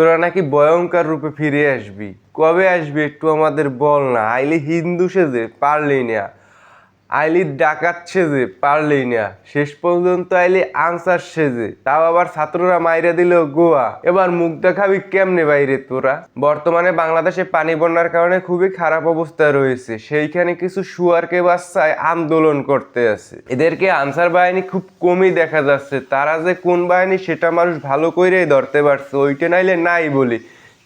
তোরা নাকি ভয়ঙ্কর রূপে ফিরে আসবি। কবে আসবি একটু আমাদের বল না, আইলে হিন্দু সেজে পারলি না। আইলি ডাকাত সেজে, পারলেই না। শেষ পর্যন্ত আইলি আনসার সেজে। তাও আবার ছাত্ররা মাইরে দিল, গোয়া, এবার মুখ দেখাবি কেমনে বাইরে তোরা? বর্তমানে বাংলাদেশে পানি বন্যার কারণে খুবই খারাপ অবস্থায় রয়েছে। সেইখানে কিছু শুয়ারকে বাচ্চায় আন্দোলন করতে আছে। এদেরকে আনসার বাহিনী খুব কমই দেখা যাচ্ছে। তারা যে কোন বাহিনী, সেটা মানুষ ভালো করেই ধরতে পারছে। ওইটা নাইলে নাই বলি।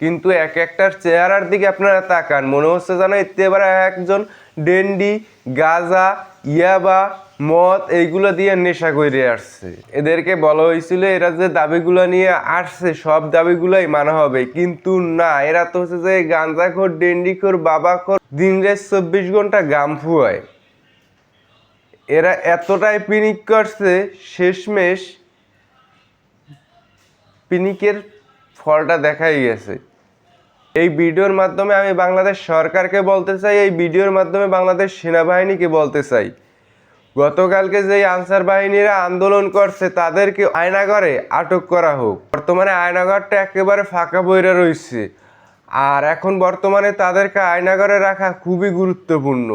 কিন্তু এক একটার চেহারার দিকে আপনারা তাকান। মনে হচ্ছে যেন এবার একজন ডেন্ডি, গাজা, ইয়াবা, মদ, এইগুলো দিয়ে নেশা করে আসছে। এদেরকে বলা হয়েছিল, এরা যে দাবিগুলো নিয়ে আসছে, সব দাবিগুলোই মানা হবে। কিন্তু না, এরা তো হচ্ছে যে গাঞ্জাখোর ডেন্ডিখোর, বাবাখোর, দিন রাত চব্বিশ ঘণ্টা গাম ফুয়ায়। এরা এতটাই পিনিক করছে, শেষমেশ পিনিকের ফলটা দেখাই গেছে। এই ভিডিওর মাধ্যমে আমি বাংলাদেশ সরকারকে বলতে চাই, এই ভিডিওর মাধ্যমে বাংলাদেশ সেনাবাহিনীকে বলতে চাই। গতকালকে যেই আনসার বাহিনীরা আন্দোলন করছে, তাদেরকে আয়নাগরে আটক করা হোক। বর্তমানে আয়নাগরটা একেবারে ফাঁকা বইরা রয়েছে। আর এখন বর্তমানে তাদেরকে আয়নাগরে রাখা খুবই গুরুত্বপূর্ণ।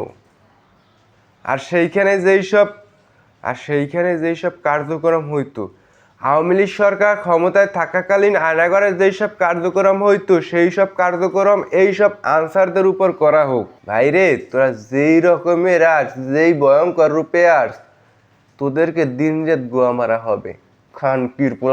আর সেইখানে যেই সব আর সেইখানে যেই সব কার্যক্রম হইতো আওয়ামী লীগ সরকার ক্ষমতায় থাকাকালীন আয়নাগরের যেই সব কার্যক্রম হইতো সেই সব কার্যক্রম এই সব আনসারদের উপর করা হোক। ভাইরে তোরা যেই রকমের আস, যেই ভয়ঙ্কর রূপে আস, তোদেরকে দিন রাত গোয়া মারা হবে। খান কিরপুর